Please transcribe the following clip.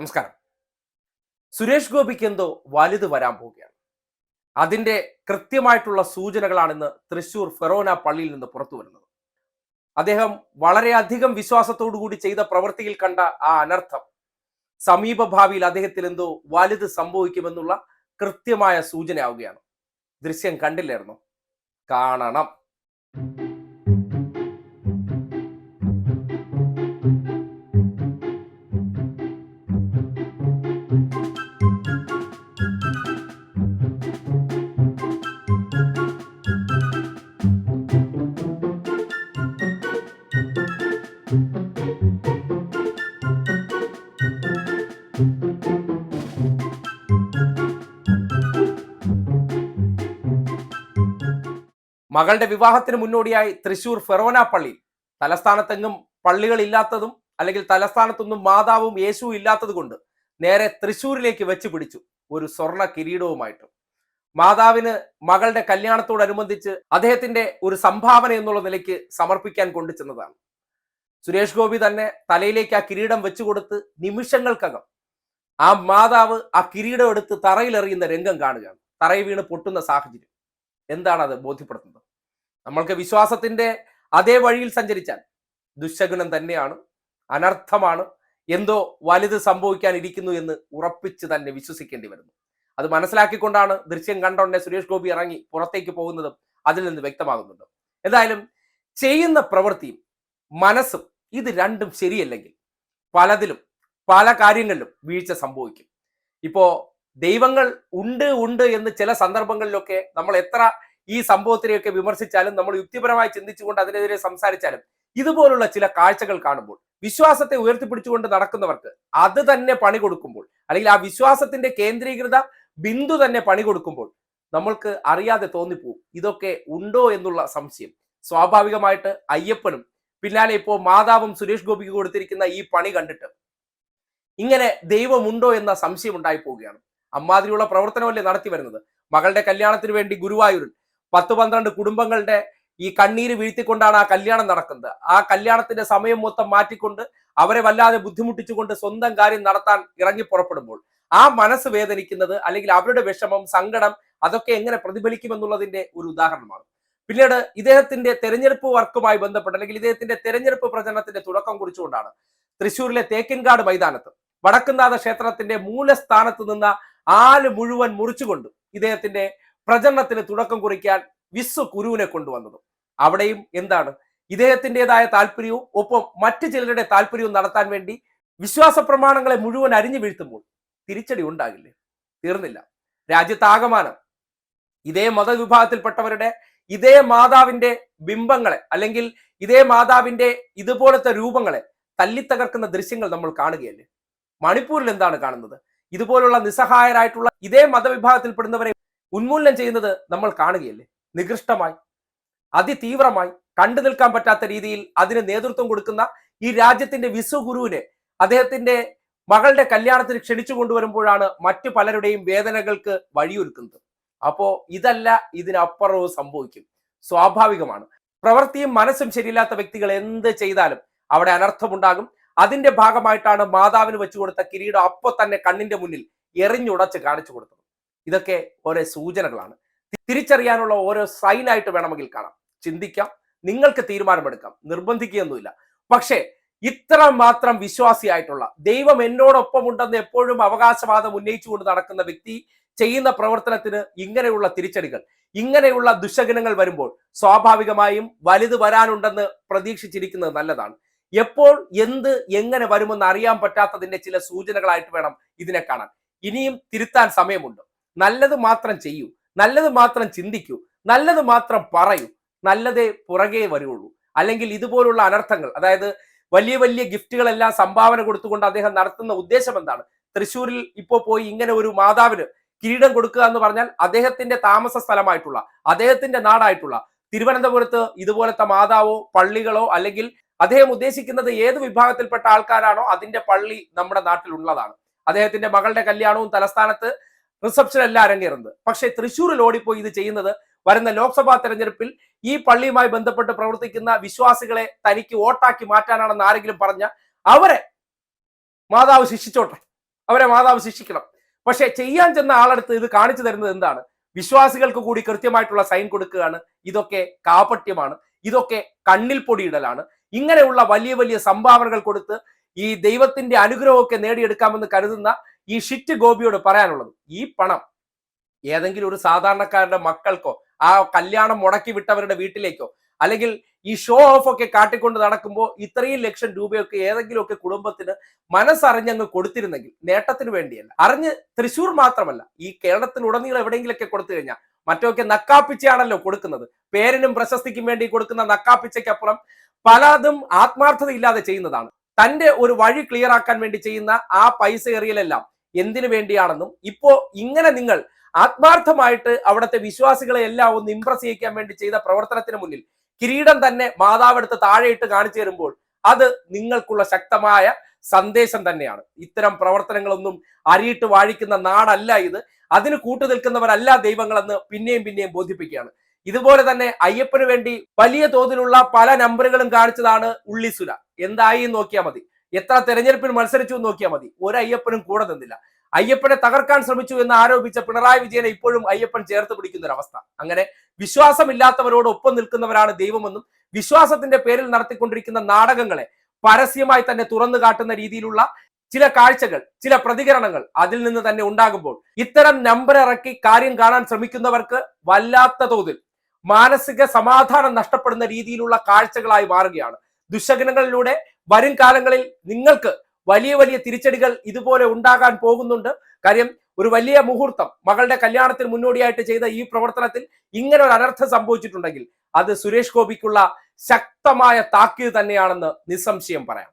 നമസ്കാരം. സുരേഷ് ഗോപിക്ക് എന്തോ വലുത് വരാൻ പോവുകയാണ്. അതിന്റെ കൃത്യമായിട്ടുള്ള സൂചനകളാണ് ഇന്ന് തൃശൂർ ഫെറോന പള്ളിയിൽ നിന്ന് പുറത്തു വരുന്നത്. അദ്ദേഹം വളരെയധികം കൂടി ചെയ്ത പ്രവൃത്തിയിൽ കണ്ട ആ അനർത്ഥം സമീപഭാവിയിൽ അദ്ദേഹത്തിൽ എന്തോ വലുത് സംഭവിക്കുമെന്നുള്ള കൃത്യമായ സൂചനയാവുകയാണ്. ദൃശ്യം കണ്ടില്ലായിരുന്നു? കാണണം. മകളുടെ വിവാഹത്തിന് മുന്നോടിയായി തൃശൂർ ഫെറോന പള്ളി തലസ്ഥാനത്തെങ്ങും പള്ളികൾ ഇല്ലാത്തതും അല്ലെങ്കിൽ തലസ്ഥാനത്തൊന്നും മാതാവും യേശുവും ഇല്ലാത്തത് കൊണ്ട് നേരെ തൃശൂരിലേക്ക് വെച്ച് പിടിച്ചു ഒരു സ്വർണ കിരീടവുമായിട്ട്. മാതാവിന് മകളുടെ കല്യാണത്തോടനുബന്ധിച്ച് അദ്ദേഹത്തിന്റെ ഒരു സംഭാവന എന്നുള്ള നിലയ്ക്ക് സമർപ്പിക്കാൻ കൊണ്ടു ചെന്നതാണ്. സുരേഷ് ഗോപി തന്നെ തലയിലേക്ക് ആ കിരീടം വെച്ചുകൊടുത്ത് നിമിഷങ്ങൾക്കകം ആ മാതാവ് ആ കിരീടം എടുത്ത് തറയിലെറിയുന്ന രംഗം കാണുകയാണ്. തറയിൽ വീണ് പൊട്ടുന്ന സാഹചര്യം. എന്താണ് അത് ബോധ്യപ്പെടുത്തുന്നത്? നമ്മൾക്ക് വിശ്വാസത്തിന്റെ അതേ വഴിയിൽ സഞ്ചരിച്ചാൽ ദുശകുനം തന്നെയാണ് അനർത്ഥമാണ് എന്തോ വലുത് സംഭവിക്കാൻ ഇരിക്കുന്നു എന്ന് ഉറപ്പിച്ച് തന്നെ വിശ്വസിക്കേണ്ടി വരുന്നു. അത് മനസ്സിലാക്കിക്കൊണ്ടാണ് ദൃശ്യം കണ്ടോണ്ടെ സുരേഷ് ഗോപി ഇറങ്ങി പുറത്തേക്ക് പോകുന്നതും അതിൽ നിന്ന് വ്യക്തമാകുന്നുണ്ട്. എന്തായാലും ചെയ്യുന്ന പ്രവൃത്തിയും മനസ്സും ഇത് രണ്ടും ശരിയല്ലെങ്കിൽ പലതിലും പല കാര്യങ്ങളിലും വീഴ്ച സംഭവിക്കും. ഇപ്പോ ദൈവങ്ങൾ ഉണ്ട് ഉണ്ട് എന്ന് ചില സന്ദർഭങ്ങളിലൊക്കെ നമ്മൾ എത്ര ഈ സംഭവത്തിനെയൊക്കെ വിമർശിച്ചാലും നമ്മൾ യുക്തിപരമായി ചിന്തിച്ചുകൊണ്ട് അതിനെതിരെ സംസാരിച്ചാലും ഇതുപോലുള്ള ചില കാഴ്ചകൾ കാണുമ്പോൾ വിശ്വാസത്തെ ഉയർത്തിപ്പിടിച്ചുകൊണ്ട് നടക്കുന്നവർക്ക് അത് തന്നെ പണി കൊടുക്കുമ്പോൾ അല്ലെങ്കിൽ ആ വിശ്വാസത്തിന്റെ കേന്ദ്രീകൃത ബിന്ദു തന്നെ പണി കൊടുക്കുമ്പോൾ നമ്മൾക്ക് അറിയാതെ തോന്നിപ്പോവും. ഇതൊക്കെ ഉണ്ടോ എന്നുള്ള സംശയം. സ്വാഭാവികമായിട്ട് അയ്യപ്പനും പിന്നാലെ ഇപ്പോ മാതാവും സുരേഷ് ഗോപിക്ക് കൊടുത്തിരിക്കുന്ന ഈ പണി കണ്ടിട്ട് ഇങ്ങനെ ദൈവമുണ്ടോ എന്ന സംശയം ഉണ്ടായി പോവുകയാണ് അമ്മാതിരിയുള്ള പ്രവർത്തനമല്ലേ നടത്തി വരുന്നത്? മകളുടെ കല്യാണത്തിന് വേണ്ടി ഗുരുവായൂരിൽ പത്ത് പന്ത്രണ്ട് കുടുംബങ്ങളുടെ ഈ കണ്ണീര് വീഴ്ത്തിക്കൊണ്ടാണ് ആ കല്യാണം നടക്കുന്നത്. ആ കല്യാണത്തിന്റെ സമയം മൊത്തം മാറ്റിക്കൊണ്ട് അവരെ വല്ലാതെ ബുദ്ധിമുട്ടിച്ചുകൊണ്ട് സ്വന്തം കാര്യം നടത്താൻ ഇറങ്ങി പുറപ്പെടുമ്പോൾ ആ മനസ്സ് വേദനിക്കുന്നത് അല്ലെങ്കിൽ അവരുടെ വിഷമം സങ്കടം അതൊക്കെ എങ്ങനെ പ്രതിഫലിക്കുമെന്നുള്ളതിന്റെ ഒരു ഉദാഹരണമാണ്. പിന്നീട് ഇദ്ദേഹത്തിന്റെ തെരഞ്ഞെടുപ്പ് വർക്കുമായി ബന്ധപ്പെട്ട് അല്ലെങ്കിൽ ഇദ്ദേഹത്തിന്റെ തെരഞ്ഞെടുപ്പ് പ്രചരണത്തിന്റെ തുടക്കം കുറിച്ചുകൊണ്ടാണ് തൃശ്ശൂരിലെ തേക്കിൻകാട് മൈതാനത്ത് വടക്കുന്നാഥ ക്ഷേത്രത്തിന്റെ മൂലസ്ഥാനത്ത് നിന്ന ആൽ മുഴുവൻ മുറിച്ചുകൊണ്ട് ഇദ്ദേഹത്തിന്റെ പ്രചരണത്തിന് തുടക്കം കുറിക്കാൻ വിശ്വ കുരുവിനെ കൊണ്ടുവന്നത്. അവിടെയും എന്താണ്? ഇദ്ദേഹത്തിന്റെതായ താല്പര്യവും ഒപ്പം മറ്റു ചിലരുടെ താല്പര്യവും നടത്താൻ വേണ്ടി വിശ്വാസ പ്രമാണങ്ങളെ മുഴുവൻ അരിഞ്ഞു വീഴ്ത്തുമ്പോൾ തിരിച്ചടി ഉണ്ടാകില്ലേ? തീർന്നില്ല. രാജ്യത്താകമാനം ഇതേ മതവിഭാഗത്തിൽപ്പെട്ടവരുടെ ഇതേ മാതാവിന്റെ ബിംബങ്ങളെ അല്ലെങ്കിൽ ഇതേ മാതാവിന്റെ ഇതുപോലത്തെ രൂപങ്ങളെ തല്ലിത്തകർക്കുന്ന ദൃശ്യങ്ങൾ നമ്മൾ കാണുകയല്ലേ? മണിപ്പൂരിൽ എന്താണ് കാണുന്നത്? ഇതുപോലുള്ള നിസ്സഹായരായിട്ടുള്ള ഇതേ മതവിഭാഗത്തിൽപ്പെടുന്നവരെ ഉന്മൂലനം ചെയ്യുന്നത് നമ്മൾ കാണുകയല്ലേ? നികൃഷ്ടമായി അതിതീവ്രമായി കണ്ടു നിൽക്കാൻ പറ്റാത്ത രീതിയിൽ അതിന് നേതൃത്വം കൊടുക്കുന്ന ഈ രാജ്യത്തിന്റെ വിശ്വഗുരുവിനെ അദ്ദേഹത്തിന്റെ മകളുടെ കല്യാണത്തിന് ക്ഷണിച്ചു കൊണ്ടുവരുമ്പോഴാണ് മറ്റു പലരുടെയും വേദനകൾക്ക് വഴിയൊരുക്കുന്നത്. അപ്പോ ഇതല്ല ഇതിനപ്പുറവും സംഭവിക്കും. സ്വാഭാവികമാണ്. പ്രവൃത്തിയും മനസ്സും ശരിയില്ലാത്ത വ്യക്തികൾ എന്ത് ചെയ്താലും അവിടെ അനർത്ഥമുണ്ടാകും. അതിന്റെ ഭാഗമായിട്ടാണ് മാതാവിന് വെച്ചു കൊടുത്ത കിരീടം അപ്പൊ തന്നെ കണ്ണിന്റെ മുന്നിൽ എറിഞ്ഞുടച്ച് കാണിച്ചു കൊടുത്തത്. ഇതൊക്കെ ഓരോ സൂചനകളാണ്. തിരിച്ചറിയാനുള്ള ഓരോ സൈനായിട്ട് വേണമെങ്കിൽ കാണാം. ചിന്തിക്കാം. നിങ്ങൾക്ക് തീരുമാനമെടുക്കാം. നിർബന്ധിക്കുകയൊന്നുമില്ല. പക്ഷേ ഇത്ര മാത്രം വിശ്വാസിയായിട്ടുള്ള ദൈവം എന്നോടൊപ്പം ഉണ്ടെന്ന് എപ്പോഴും അവകാശവാദം ഉന്നയിച്ചുകൊണ്ട് നടക്കുന്ന വ്യക്തി ചെയ്യുന്ന പ്രവർത്തനത്തിന് ഇങ്ങനെയുള്ള തിരിച്ചടികൾ ഇങ്ങനെയുള്ള ദുശകനങ്ങൾ വരുമ്പോൾ സ്വാഭാവികമായും വലുത് വരാനുണ്ടെന്ന് പ്രതീക്ഷിച്ചിരിക്കുന്നത് നല്ലതാണ്. എപ്പോൾ എന്ത് എങ്ങനെ വരുമെന്ന് അറിയാൻ പറ്റാത്തതിന്റെ ചില സൂചനകളായിട്ട് വേണം ഇതിനെ കാണാൻ. ഇനിയും തിരുത്താൻ സമയമുണ്ട്. നല്ലത് മാത്രം ചെയ്യൂ നല്ലത് മാത്രം ചിന്തിക്കൂ നല്ലത് മാത്രം പറയൂ നല്ലതേ പുറകെ വരുള്ളൂ. അല്ലെങ്കിൽ ഇതുപോലുള്ള അനർത്ഥങ്ങൾ അതായത് വലിയ വലിയ ഗിഫ്റ്റുകളെല്ലാം സംഭാവന കൊടുത്തുകൊണ്ട് അദ്ദേഹം നടത്തുന്ന ഉദ്ദേശം എന്താണ്? തൃശ്ശൂരിൽ ഇപ്പോൾ പോയി ഇങ്ങനെ ഒരു മാതാവിന് കിരീടം കൊടുക്കുക എന്ന് പറഞ്ഞാൽ അദ്ദേഹത്തിന്റെ താമസ സ്ഥലമായിട്ടുള്ള അദ്ദേഹത്തിന്റെ നാടായിട്ടുള്ള തിരുവനന്തപുരത്ത് ഇതുപോലത്തെ മാതാവോ പള്ളികളോ അല്ലെങ്കിൽ അദ്ദേഹം ഉദ്ദേശിക്കുന്നത് ഏത് വിഭാഗത്തിൽപ്പെട്ട ആൾക്കാരാണോ അതിന്റെ പള്ളി നമ്മുടെ നാട്ടിൽ ഉള്ളതാണ് അദ്ദേഹത്തിന്റെ മകളുടെ കല്യാണവും തലസ്ഥാനത്ത് റിസപ്ഷൻ അല്ല അരങ്ങേറുന്നത്. പക്ഷേ തൃശ്ശൂരിൽ ഓടിപ്പോയി ഇത് ചെയ്യുന്നത് വരുന്ന ലോക്സഭാ തെരഞ്ഞെടുപ്പിൽ ഈ പള്ളിയുമായി ബന്ധപ്പെട്ട് പ്രവർത്തിക്കുന്ന വിശ്വാസികളെ തനിക്ക് വോട്ടാക്കി മാറ്റാനാണെന്ന് ആരെങ്കിലും പറഞ്ഞ അവരെ മാതാവ് ശിക്ഷിച്ചോട്ടെ. അവരെ മാതാവ് ശിക്ഷിക്കണം. പക്ഷെ ചെയ്യാൻ ചെന്ന ആളടുത്ത് ഇത് കാണിച്ചു തരുന്നത് എന്താണ്? വിശ്വാസികൾക്ക് കൂടി കൃത്യമായിട്ടുള്ള സൈൻ കൊടുക്കുകയാണ്. ഇതൊക്കെ കാപട്യമാണ്. ഇതൊക്കെ കണ്ണിൽ പൊടിയിടലാണ്. ഇങ്ങനെയുള്ള വലിയ വലിയ സംഭാവനകൾ കൊടുത്ത് ഈ ദൈവത്തിന്റെ അനുഗ്രഹമൊക്കെ നേടിയെടുക്കാമെന്ന് കരുതുന്ന ഈ ഷിറ്റ് ഗോപിയോട് പറയാനുള്ളത് ഈ പണം ഏതെങ്കിലും ഒരു സാധാരണക്കാരുടെ മക്കൾക്കോ ആ കല്യാണം മുടക്കി വിട്ടവരുടെ വീട്ടിലേക്കോ അല്ലെങ്കിൽ ഈ ഷോ ഓഫ് ഒക്കെ കാട്ടിക്കൊണ്ട് നടക്കുമ്പോൾ ഇത്രയും ലക്ഷം രൂപയൊക്കെ ഏതെങ്കിലുമൊക്കെ കുടുംബത്തിന് മനസ്സറിഞ്ഞങ്ങ് കൊടുത്തിരുന്നെങ്കിൽ നേട്ടത്തിന് വേണ്ടിയല്ല. അറിഞ്ഞ് തൃശ്ശൂർ മാത്രമല്ല ഈ കേരളത്തിലുടനീളം എവിടെയെങ്കിലൊക്കെ കൊടുത്തു കഴിഞ്ഞാൽ മറ്റൊക്കെ നക്കാപ്പിച്ചയാണല്ലോ കൊടുക്കുന്നത്. പേരിനും പ്രശസ്തിക്കും വേണ്ടി കൊടുക്കുന്ന നക്കാപ്പിച്ചയ്ക്കപ്പുറം പലതും ആത്മാർത്ഥത ഇല്ലാതെ ചെയ്യുന്നതാണ്. തന്റെ ഒരു വഴി ക്ലിയർ ആക്കാൻ വേണ്ടി ചെയ്യുന്ന ആ പൈസ എറിയലെല്ലാം എന്തിനു വേണ്ടിയാണെന്നും ഇപ്പോ ഇങ്ങനെ നിങ്ങൾ ആത്മാർത്ഥമായിട്ട് അവിടുത്തെ വിശ്വാസികളെ എല്ലാം ഒന്ന് ഇംപ്രസ് ചെയ്യിക്കാൻ വേണ്ടി ചെയ്ത പ്രവർത്തനത്തിന് മുന്നിൽ കിരീടം തന്നെ മാതാവെടുത്ത് താഴെയിട്ട് കാണിച്ചു തരുമ്പോൾ അത് നിങ്ങൾക്കുള്ള ശക്തമായ സന്ദേശം തന്നെയാണ്. ഇത്തരം പ്രവർത്തനങ്ങളൊന്നും അരിയിട്ട് വാഴിക്കുന്ന നാടല്ല ഇത്. അതിന് കൂട്ടു നിൽക്കുന്നവരല്ല ദൈവങ്ങളെന്ന് പിന്നെയും പിന്നെയും ബോധിപ്പിക്കുകയാണ്. ഇതുപോലെ തന്നെ അയ്യപ്പന് വേണ്ടി വലിയ തോതിലുള്ള പല നമ്പറുകളും കാണിച്ചതാണ് ഉള്ളിസുര എന്തായി നോക്കിയാൽ മതി. എത്ര തെരഞ്ഞെടുപ്പിൽ മത്സരിച്ചു എന്ന് നോക്കിയാൽ മതി. ഒരു അയ്യപ്പനും കൂടെ തന്നില്ല അയ്യപ്പനെ തകർക്കാൻ ശ്രമിച്ചു എന്ന് ആരോപിച്ച പിണറായി വിജയനെ ഇപ്പോഴും അയ്യപ്പൻ ചേർത്ത് പിടിക്കുന്ന ഒരവസ്ഥ അങ്ങനെ വിശ്വാസമില്ലാത്തവരോട് ഒപ്പം നിൽക്കുന്നവരാണ് ദൈവമെന്നും വിശ്വാസത്തിന്റെ പേരിൽ നടത്തിക്കൊണ്ടിരിക്കുന്ന നാടകങ്ങളെ പരസ്യമായി തന്നെ തുറന്നു കാട്ടുന്ന രീതിയിലുള്ള ചില കാഴ്ചകൾ ചില പ്രതികരണങ്ങൾ അതിൽ നിന്ന് തന്നെ ഉണ്ടാകുമ്പോൾ ഇത്തരം നമ്പർ ഇറക്കി കാര്യം കാണാൻ ശ്രമിക്കുന്നവർക്ക് വല്ലാത്ത തോതിൽ മാനസിക സമാധാനം നഷ്ടപ്പെടുന്ന രീതിയിലുള്ള കാഴ്ചകളായി മാറുകയാണ് ദുശകനങ്ങളിലൂടെ വരും കാലങ്ങളിൽ നിങ്ങൾക്ക് വലിയ വലിയ തിരിച്ചടികൾ ഇതുപോലെ ഉണ്ടാകാൻ പോകുന്നുണ്ട്. കാര്യം ഒരു വലിയ മുഹൂർത്തം മകളുടെ കല്യാണത്തിന് മുന്നോടിയായിട്ട് ചെയ്ത ഈ പ്രവർത്തനത്തിൽ ഇങ്ങനെ ഒരു അനർത്ഥം സംഭവിച്ചിട്ടുണ്ടെങ്കിൽ അത് സുരേഷ് ഗോപിക്കുള്ള ശക്തമായ താക്കീത് തന്നെയാണെന്ന് നിസ്സംശയം പറയാം.